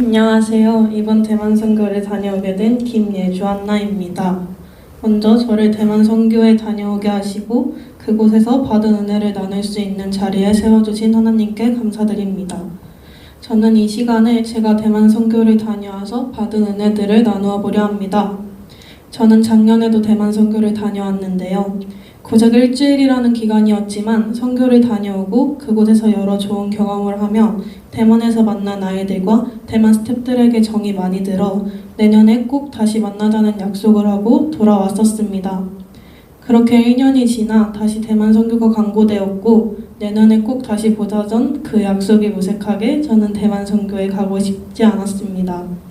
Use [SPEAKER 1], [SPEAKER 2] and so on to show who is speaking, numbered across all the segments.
[SPEAKER 1] 안녕하세요. 이번 대만 선교를 다녀오게 된 김예주 안나입니다. 먼저 저를 대만 선교에 다녀오게 하시고 그곳에서 받은 은혜를 나눌 수 있는 자리에 세워주신 하나님께 감사드립니다. 저는 이 시간에 제가 대만 선교를 다녀와서 받은 은혜들을 나누어 보려 합니다. 저는 작년에도 대만 선교를 다녀왔는데요. 고작 일주일이라는 기간이었지만 선교를 다녀오고 그곳에서 여러 좋은 경험을 하며 대만에서 만난 아이들과 대만 스태프들에게 정이 많이 들어 내년에 꼭 다시 만나자는 약속을 하고 돌아왔었습니다. 그렇게 1년이 지나 다시 대만 선교가 광고되었고 내년에 꼭 다시 보자던 그 약속이 무색하게 저는 대만 선교에 가고 싶지 않았습니다.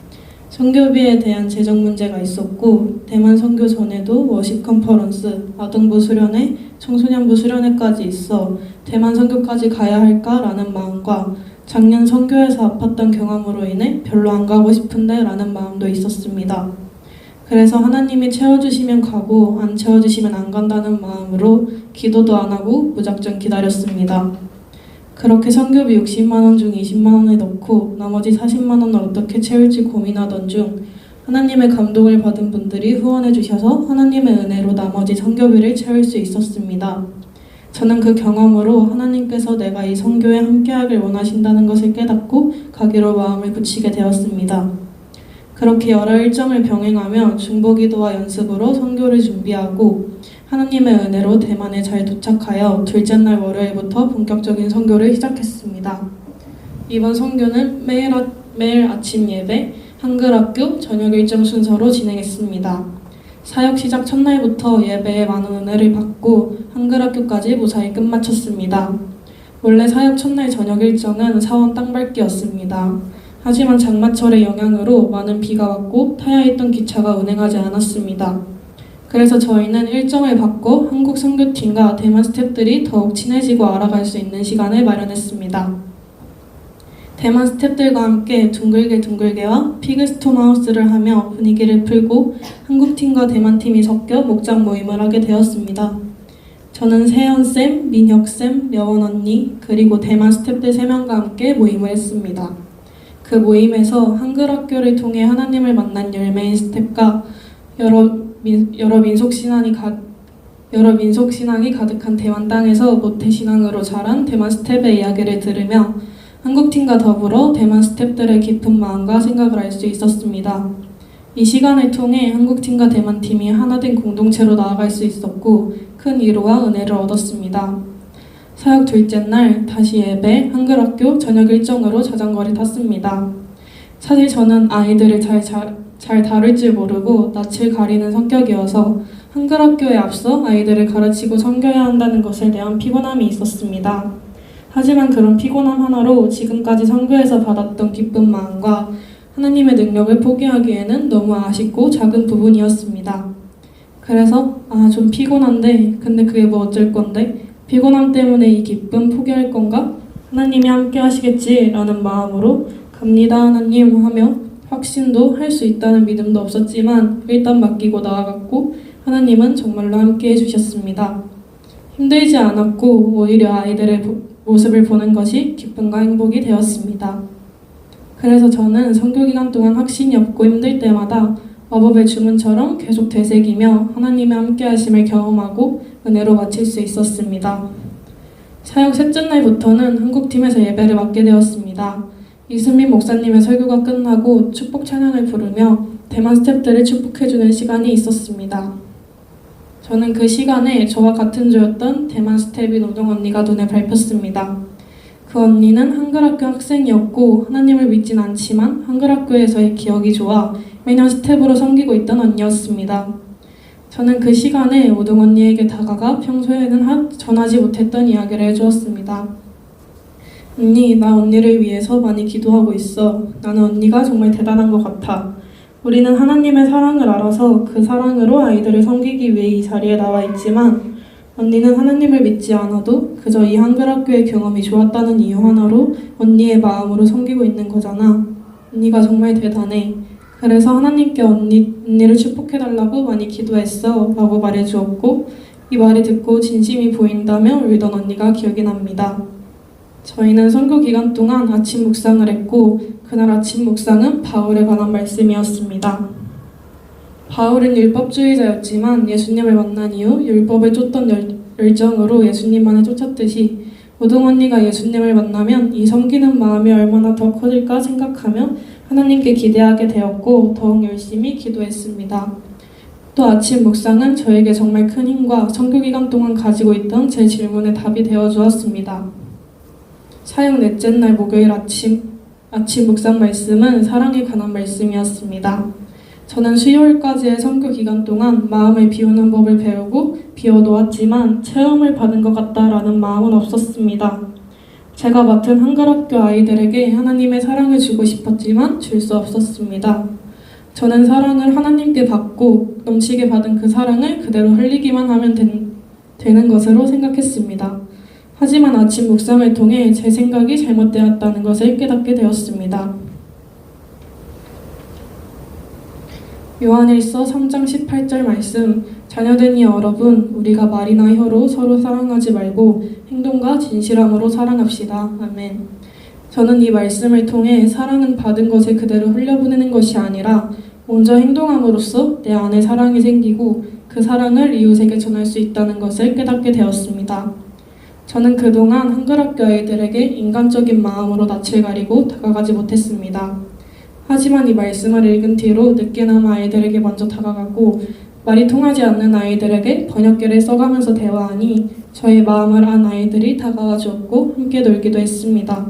[SPEAKER 1] 선교비에 대한 재정 문제가 있었고 대만 선교 전에도 워십 컨퍼런스, 아동부 수련회, 청소년부 수련회까지 있어 대만 선교까지 가야 할까라는 마음과 작년 선교에서 아팠던 경험으로 인해 별로 안 가고 싶은데 라는 마음도 있었습니다. 그래서 하나님이 채워주시면 가고 안 채워주시면 안 간다는 마음으로 기도도 안 하고 무작정 기다렸습니다. 그렇게 선교비 60만 원 중 20만 원을 넣고 나머지 40만 원을 어떻게 채울지 고민하던 중 하나님의 감동을 받은 분들이 후원해 주셔서 하나님의 은혜로 나머지 선교비를 채울 수 있었습니다. 저는 그 경험으로 하나님께서 내가 이 선교에 함께하길 원하신다는 것을 깨닫고 가기로 마음을 굳히게 되었습니다. 그렇게 여러 일정을 병행하며 중보기도와 연습으로 선교를 준비하고 하나님의 은혜로 대만에 잘 도착하여 둘째 날 월요일부터 본격적인 선교를 시작했습니다. 이번 선교는 매일, 아, 매일 아침 예배, 한글 학교, 저녁 일정 순서로 진행했습니다. 사역 시작 첫날부터 예배에 많은 은혜를 받고 한글 학교까지 무사히 끝마쳤습니다. 원래 사역 첫날 저녁 일정은 사원 땅밟기였습니다. 하지만 장마철의 영향으로 많은 비가 왔고 타야 했던 기차가 운행하지 않았습니다. 그래서 저희는 일정을 바꿔 한국 선교팀과 대만 스태프들이 더욱 친해지고 알아갈 수 있는 시간을 마련했습니다. 대만 스태프들과 함께 둥글게 둥글게와 피그스톰 하우스를 하며 분위기를 풀고 한국팀과 대만팀이 섞여 목장 모임을 하게 되었습니다. 저는 세연쌤, 민혁쌤, 여원 언니, 그리고 대만 스태프들 3명과 함께 모임을 했습니다. 그 모임에서 한글 학교를 통해 하나님을 만난 열매인 스텝과 여러, 민, 여러 민속 신앙이 가, 여러 민속 신앙이 가득한 대만 땅에서 모태 신앙으로 자란 대만 스텝의 이야기를 들으며 한국 팀과 더불어 대만 스텝들의 깊은 마음과 생각을 알 수 있었습니다. 이 시간을 통해 한국 팀과 대만 팀이 하나된 공동체로 나아갈 수 있었고 큰 위로와 은혜를 얻었습니다. 사역 둘째 날 다시 예배, 한글학교 저녁 일정으로 자전거를 탔습니다. 사실 저는 아이들을 잘, 잘, 잘 다룰 줄 모르고 낯을 가리는 성격이어서 한글 학교에 앞서 아이들을 가르치고 섬겨야 한다는 것에 대한 피곤함이 있었습니다. 하지만 그런 피곤함 하나로 지금까지 선교에서 받았던 기쁜 마음과 하나님의 능력을 포기하기에는 너무 아쉽고 작은 부분이었습니다. 그래서 아 좀 피곤한데 근데 그게 뭐 어쩔 건데 피곤함 때문에 이 기쁨 포기할 건가? 하나님이 함께 하시겠지라는 마음으로 갑니다 하나님 하며 확신도 할 수 있다는 믿음도 없었지만 일단 맡기고 나아갔고 하나님은 정말로 함께 해주셨습니다. 힘들지 않았고 오히려 아이들의 모습을 보는 것이 기쁨과 행복이 되었습니다. 그래서 저는 선교 기간 동안 확신이 없고 힘들 때마다 마법의 주문처럼 계속 되새기며 하나님의 함께하심을 경험하고 은혜로 마칠 수 있었습니다. 사역 셋째 날부터는 한국팀에서 예배를 맡게 되었습니다. 이승민 목사님의 설교가 끝나고 축복 찬양을 부르며 대만 스태프들을 축복해주는 시간이 있었습니다. 저는 그 시간에 저와 같은 조였던 대만 스텝인 오동 언니가 눈에 밟혔습니다. 그 언니는 한글 학교 학생이었고 하나님을 믿진 않지만 한글 학교에서의 기억이 좋아 매년 스텝으로 섬기고 있던 언니였습니다. 저는 그 시간에 오동 언니에게 다가가 평소에는 하, 전하지 못했던 이야기를 해주었습니다. 언니, 나 언니를 위해서 많이 기도하고 있어. 나는 언니가 정말 대단한 것 같아. 우리는 하나님의 사랑을 알아서 그 사랑으로 아이들을 섬기기 위해 이 자리에 나와 있지만 언니는 하나님을 믿지 않아도 그저 이 한글 학교의 경험이 좋았다는 이유 하나로 언니의 마음으로 섬기고 있는 거잖아. 언니가 정말 대단해. 그래서 하나님께 언니, 언니를 축복해달라고 많이 기도했어. 라고 말해주었고, 이 말을 듣고 진심이 보인다며 울던 언니가 기억이 납니다. 저희는 선교 기간 동안 아침 묵상을 했고 그날 아침 묵상은 바울에 관한 말씀이었습니다. 바울은 율법주의자였지만 예수님을 만난 이후 율법을 쫓던 열, 열정으로 예수님만을 쫓았듯이 우동 언니가 예수님을 만나면 이 섬기는 마음이 얼마나 더 커질까 생각하며 하나님께 기대하게 되었고 더욱 열심히 기도했습니다. 또 아침 묵상은 저에게 정말 큰 힘과 선교 기간 동안 가지고 있던 제 질문에 답이 되어 주었습니다. 사역 넷째 날 목요일 아침 아침 묵상 말씀은 사랑에 관한 말씀이었습니다. 저는 수요일까지의 선교 기간 동안 마음을 비우는 법을 배우고 비워놓았지만 체험을 받은 것 같다라는 마음은 없었습니다. 제가 맡은 한글학교 아이들에게 하나님의 사랑을 주고 싶었지만 줄 수 없었습니다. 저는 사랑을 하나님께 받고 넘치게 받은 그 사랑을 그대로 흘리기만 하면 된, 되는 것으로 생각했습니다. 하지만 아침 묵상을 통해 제 생각이 잘못되었다는 것을 깨닫게 되었습니다. 요한일서 3장 18절 말씀 자녀된 이 여러분 우리가 말이나 혀로 서로 사랑하지 말고 행동과 진실함으로 사랑합시다. 아멘. 저는 이 말씀을 통해 사랑은 받은 것을 그대로 흘려보내는 것이 아니라 먼저 행동함으로써 내 안에 사랑이 생기고 그 사랑을 이웃에게 전할 수 있다는 것을 깨닫게 되었습니다. 저는 그동안 한글학교 아이들에게 인간적인 마음으로 낯을 가리고 다가가지 못했습니다. 하지만 이 말씀을 읽은 뒤로 늦게나마 아이들에게 먼저 다가가고 말이 통하지 않는 아이들에게 번역기를 써가면서 대화하니 저의 마음을 안 아이들이 다가와 주었고 함께 놀기도 했습니다.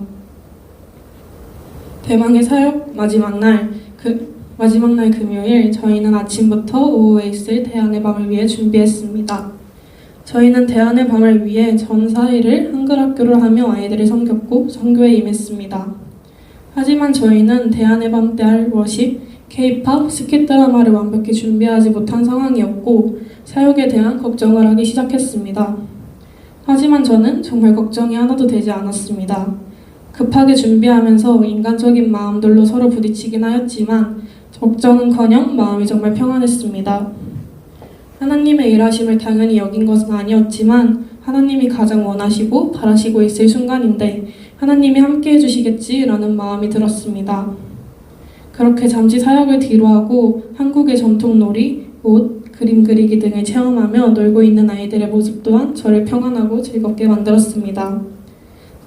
[SPEAKER 1] 대망의 사역 마지막 날, 그 마지막 날 금요일 저희는 아침부터 오후에 있을 대안의 밤을 위해 준비했습니다. 저희는 대안의 밤을 위해 전 4일을 한글 학교를 하며 아이들을 섬겼고 선교에 임했습니다. 하지만 저희는 대안의 밤 때 할 워십, K-팝, 스킷 드라마를 완벽히 준비하지 못한 상황이었고 사역에 대한 걱정을 하기 시작했습니다. 하지만 저는 정말 걱정이 하나도 되지 않았습니다. 급하게 준비하면서 인간적인 마음들로 서로 부딪히긴 하였지만 걱정은커녕 마음이 정말 평안했습니다. 하나님의 일하심을 당연히 여긴 것은 아니었지만 하나님이 가장 원하시고 바라시고 있을 순간인데 하나님이 함께 해주시겠지라는 마음이 들었습니다. 그렇게 잠시 사역을 뒤로하고 한국의 전통놀이, 옷, 그림 그리기 등을 체험하며 놀고 있는 아이들의 모습 또한 저를 평안하고 즐겁게 만들었습니다.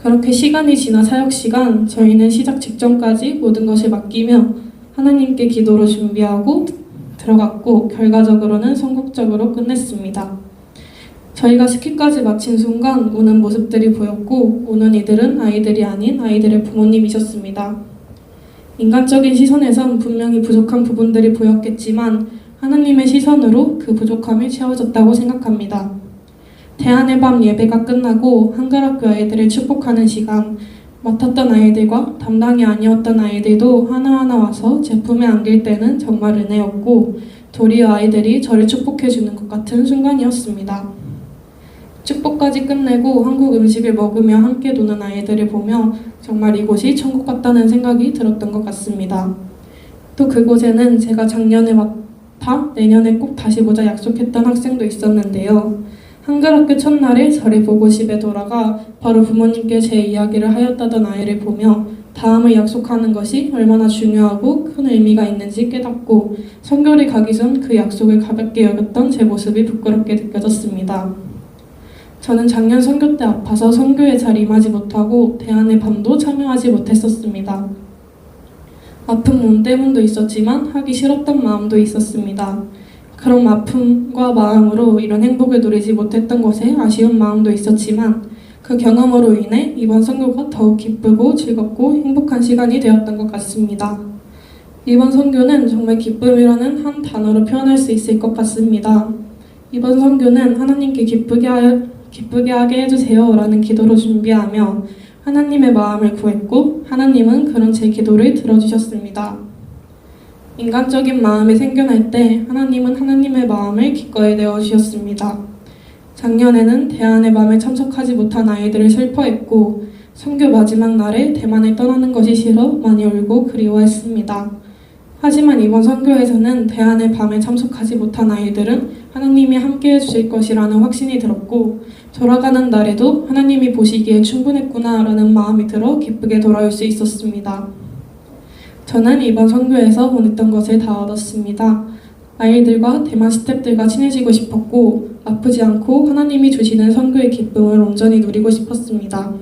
[SPEAKER 1] 그렇게 시간이 지나 사역 시간, 저희는 시작 직전까지 모든 것을 맡기며 하나님께 기도로 준비하고 들어갔고 결과적으로는 성공적으로 끝냈습니다. 저희가 스키까지 마친 순간 우는 모습들이 보였고 우는 이들은 아이들이 아닌 아이들의 부모님이셨습니다. 인간적인 시선에선 분명히 부족한 부분들이 보였겠지만 하나님의 시선으로 그 부족함이 채워졌다고 생각합니다. 대안의 밤 예배가 끝나고 한글 학교 아이들을 축복하는 시간 맡았던 아이들과 담당이 아니었던 아이들도 하나하나 와서 제품에 안길 때는 정말 은혜였고 도리어 아이들이 저를 축복해 주는 것 같은 순간이었습니다. 축복까지 끝내고 한국 음식을 먹으며 함께 노는 아이들을 보며 정말 이곳이 천국 같다는 생각이 들었던 것 같습니다. 또 그곳에는 제가 작년에 맡아 내년에 꼭 다시 보자 약속했던 학생도 있었는데요. 한글학교 첫날에 저를 보고 집에 돌아가 바로 부모님께 제 이야기를 하였다던 아이를 보며 다음을 약속하는 것이 얼마나 중요하고 큰 의미가 있는지 깨닫고 성결이 가기 전 그 약속을 가볍게 여겼던 제 모습이 부끄럽게 느껴졌습니다. 저는 작년 선교 때 아파서 선교에 잘 임하지 못하고 대안의 밤도 참여하지 못했었습니다. 아픈 몸 때문도 있었지만 하기 싫었던 마음도 있었습니다. 그런 아픔과 마음으로 이런 행복을 누리지 못했던 것에 아쉬운 마음도 있었지만 그 경험으로 인해 이번 선교가 더욱 기쁘고 즐겁고 행복한 시간이 되었던 것 같습니다. 이번 선교는 정말 기쁨이라는 한 단어로 표현할 수 있을 것 같습니다. 이번 선교는 하나님께 기쁘게 하여 기쁘게 하게 해주세요 라는 기도로 준비하며 하나님의 마음을 구했고 하나님은 그런 제 기도를 들어주셨습니다. 인간적인 마음이 생겨날 때 하나님은 하나님의 마음을 기꺼이 내어주셨습니다. 작년에는 대안의 밤에 참석하지 못한 아이들을 슬퍼했고 선교 마지막 날에 대만을 떠나는 것이 싫어 많이 울고 그리워했습니다. 하지만 이번 선교에서는 대안의 밤에 참석하지 못한 아이들은 하나님이 함께 해 주실 것이라는 확신이 들었고 돌아가는 날에도 하나님이 보시기에 충분했구나라는 마음이 들어 기쁘게 돌아올 수 있었습니다. 저는 이번 선교에서 원했던 것을 다 얻었습니다. 아이들과 대만 스탭들과 친해지고 싶었고 아프지 않고 하나님이 주시는 선교의 기쁨을 온전히 누리고 싶었습니다.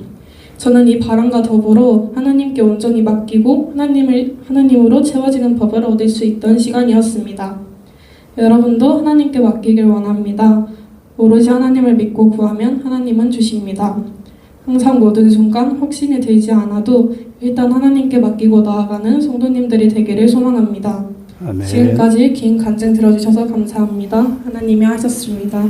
[SPEAKER 1] 저는 이 바람과 더불어 하나님께 온전히 맡기고 하나님을 하나님으로 채워지는 법을 얻을 수 있던 시간이었습니다. 여러분도 하나님께 맡기길 원합니다. 오로지 하나님을 믿고 구하면 하나님은 주십니다. 항상 모든 순간 확신이 들지 않아도 일단 하나님께 맡기고 나아가는 성도님들이 되기를 소망합니다.
[SPEAKER 2] 아멘.
[SPEAKER 1] 지금까지 긴 간증 들어주셔서 감사합니다. 하나님이 하셨습니다.